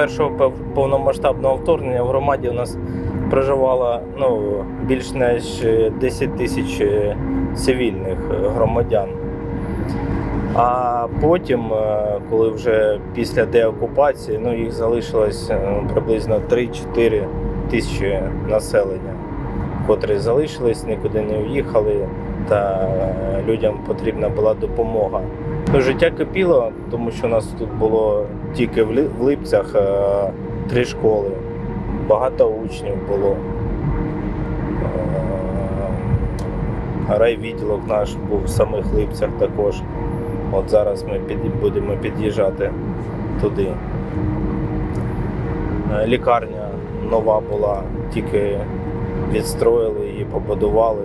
першого повномасштабного вторгнення в громаді у нас проживало ну, більш ніж 10 тисяч е, цивільних е, громадян. А потім, е, коли вже після деокупації, ну, їх залишилось е, приблизно 3-4 тисячі населення, котрі залишились, нікуди не уїхали, та людям потрібна була допомога. Життя кипіло, тому що у нас тут було тільки в Липцях е, три школи, багато учнів було. Е, Райвідділок наш був в самих Липцях також. От зараз ми під, будемо під'їжджати туди. Е, Лікарня нова була, тільки відстроїли її, побудували.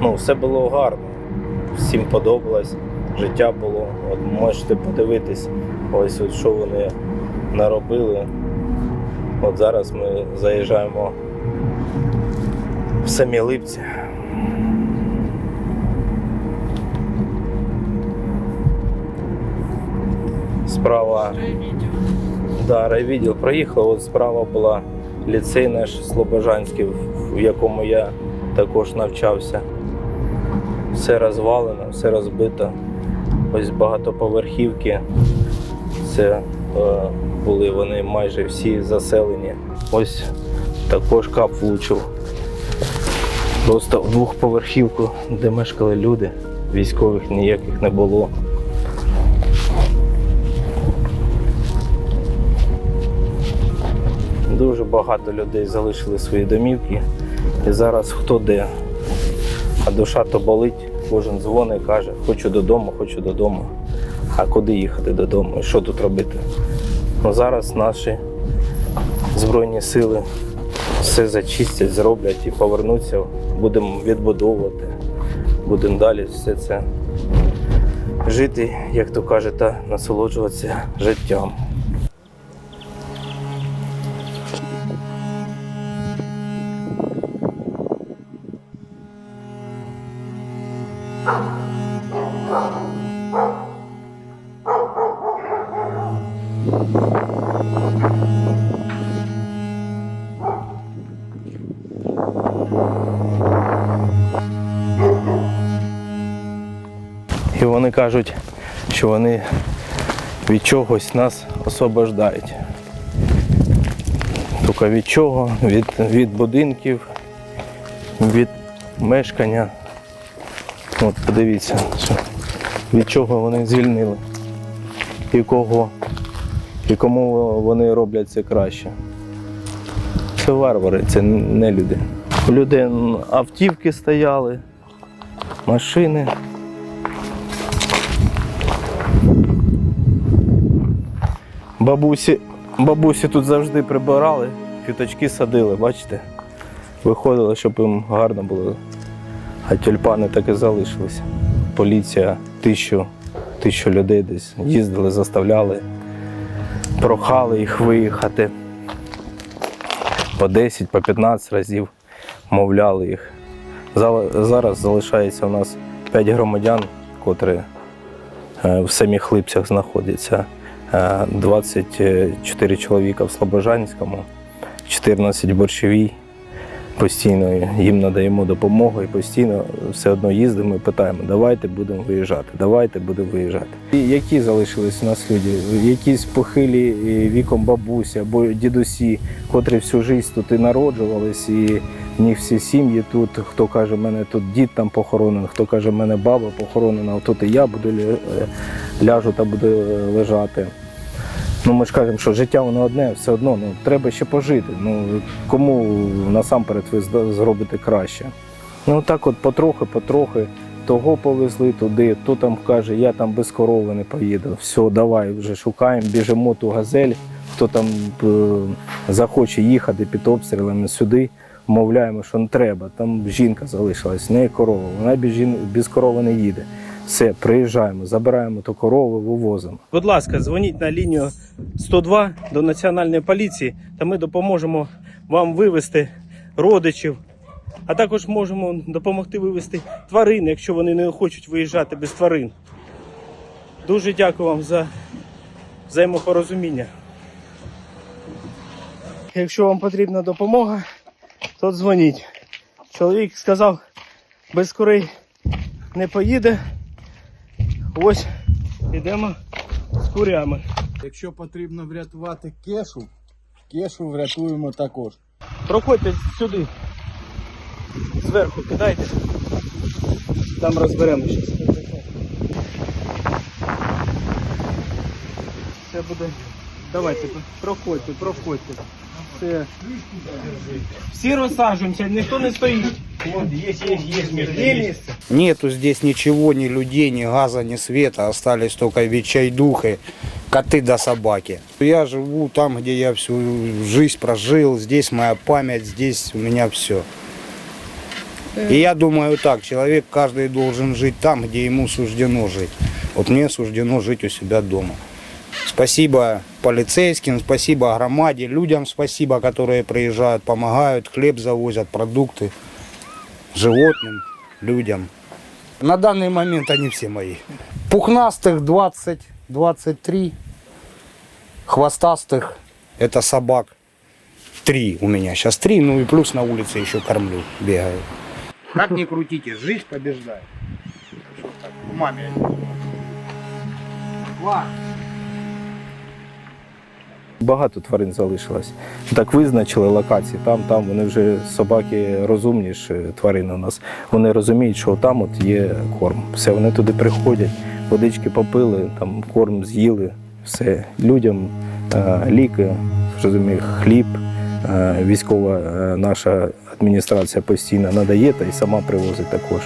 Ну, все було гарно, всім подобалось, життя було. От можете подивитись, ось от що вони наробили. От зараз ми заїжджаємо в самі Липці. Справа Да, райвідділ проїхав. От справа була ліцей наш Слобожанський, в- в якому я також навчався. Все розвалено, все розбито. Ось багатоповерхівки. Це е, були вони майже всі заселені. Ось також кап влучив. Просто в двохповерхівку, де мешкали люди, військових ніяких не було. Дуже багато людей залишили свої домівки. І зараз хто де. А душа то болить, кожен дзвонить каже, хочу додому, хочу додому. А куди їхати додому? І що тут робити? Ну, зараз наші Збройні сили все зачистять, зроблять і повернуться. Будемо відбудовувати. Будемо далі все це жити, як то кажуть, та насолоджуватися життям. І вони кажуть, що вони від чогось нас освобождають. Тільки від чого? Від, від будинків, від мешкання. От подивіться, від чого вони звільнили. І кого, і кому вони роблять це краще. Це варвари, це не люди. У людей автівки стояли, машини. Бабусі, бабусі тут завжди прибирали, квіточки садили, бачите? Виходили, щоб їм гарно було. А тюльпани так і залишилися. Поліція тисячу, тисячу людей десь їздили, заставляли, прохали їх виїхати. По 10, по 15 разів мовляли їх. Зараз залишається у нас 5 громадян, котрі е, в самих Липцях знаходяться. Е, 24 чоловіка в Слобожанському, 14 в борщовій. Постійно їм надаємо допомогу і постійно все одно їздимо і питаємо, давайте будемо виїжджати, давайте будемо виїжджати. І які залишились у нас люди? Якісь похилі е, віком бабусі або дідусі, котрі всю життя тут і народжувались, і в них всі сім'ї тут. Хто каже, мене тут дід там похоронений, хто каже, мене баба похоронена, а тут і я буду е, ляжу та буду е, лежати. Ну, ми ж кажемо, що життя воно одне, все одно ну, треба ще пожити. Ну, кому насамперед ви зробите краще. Ну так от потрохи, потрохи. Того повезли туди, то там каже, я там без корови не поїду. Все, давай вже шукаємо, біжимо ту газель. Хто там е, захоче їхати під обстрілами сюди, мовляємо, що не треба. Там жінка залишилась, в неї корова. Вона без корови не їде. Все, приїжджаємо, забираємо ту корову, вивозимо. Будь ласка, дзвоніть на лінію 102 до Національної поліції, та ми допоможемо вам вивезти родичів, а також можемо допомогти вивезти тварин, якщо вони не хочуть виїжджати без тварин. Дуже дякую вам за взаємопорозуміння. Якщо вам потрібна допомога, то дзвоніть. Чоловік сказав, без курей не поїде. Ось йдемо з курями. Якщо потрібно врятувати кешу, кешу врятуємо також. Проходьте сюди. Зверху кидайте. Там розберемося. Це буде. Давайте, проходьте, проходьте. Це... Всі розсаджуємося, ніхто не стоїть. Є місце. Нету здесь ничего, ни людей, ни газа, ни света. Остались только відчайдухи, коты да собаки. Я живу там, где я всю жизнь прожил. Здесь моя память, здесь у меня все. И я думаю так, человек каждый должен жить там, где ему суждено жить. Вот мне суждено жить у себя дома. Спасибо полицейским, спасибо громаде, людям спасибо, которые приезжают, помогают, хлеб завозят, продукты, животным, людям. На данный момент они все мои. Пухнастых 20, 23, хвостастых это собак. Три у меня сейчас три, ну и плюс на улице еще кормлю, бегаю. Как ни крутите, жизнь побеждает. Что маме. Ладно. Багато тварин залишилось. Так визначили локації. Там, там вони вже собаки розумніші тварини у нас. Вони розуміють, що там от є корм. Все, вони туди приходять, водички попили, там корм з'їли. Все. Людям е, ліки, розумію, хліб. е, Військова е, наша адміністрація постійно надає та й сама привозить також.